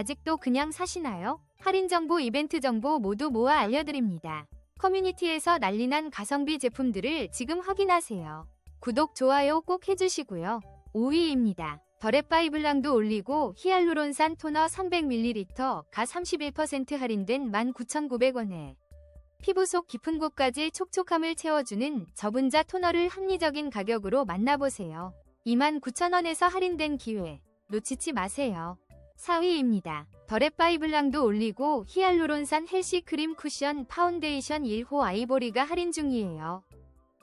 아직도 그냥 사시나요? 할인 정보, 이벤트 정보 모두 모아 알려드립니다. 커뮤니티에서 난리난 가성비 제품들을 지금 확인하세요. 구독, 좋아요 꼭 해주시고요. 5위입니다. 더랩바이블랑도 올리고 히알루론산 토너 300ml 가 31% 할인된 19,900원에 피부 속 깊은 곳까지 촉촉함을 채워주는 저분자 토너를 합리적인 가격으로 만나보세요. 29,000원에서 할인된 기회 놓치지 마세요. 4위입니다. 더랩바이블랑도 올리고 히알루론산 헬시 크림 쿠션 파운데이션 1호 아이보리가 할인 중이에요.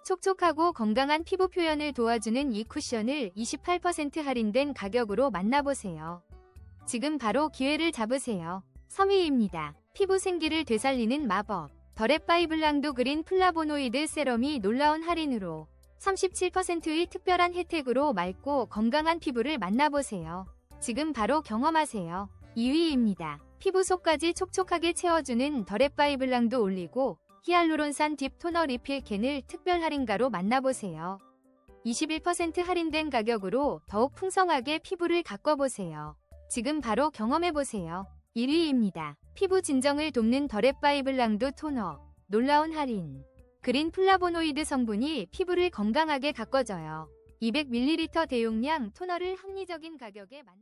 촉촉하고 건강한 피부 표현을 도와주는 이 쿠션을 28% 할인된 가격으로 만나보세요. 지금 바로 기회를 잡으세요. 3위입니다. 피부 생기를 되살리는 마법. 더랩바이블랑도 그린 플라보노이드 세럼이 놀라운 할인으로 37%의 특별한 혜택으로 맑고 건강한 피부를 만나보세요. 지금 바로 경험하세요. 2위입니다. 피부 속까지 촉촉하게 채워주는 더랩바이블랑도 올리고 히알루론산 딥 토너 리필 캔을 특별 할인가로 만나보세요. 21% 할인된 가격으로 더욱 풍성하게 피부를 가꿔보세요. 지금 바로 경험해보세요. 1위입니다. 피부 진정을 돕는 더랩바이블랑도 토너. 놀라운 할인. 그린 플라보노이드 성분이 피부를 건강하게 가꿔줘요. 200ml 대용량 토너를 합리적인 가격에 만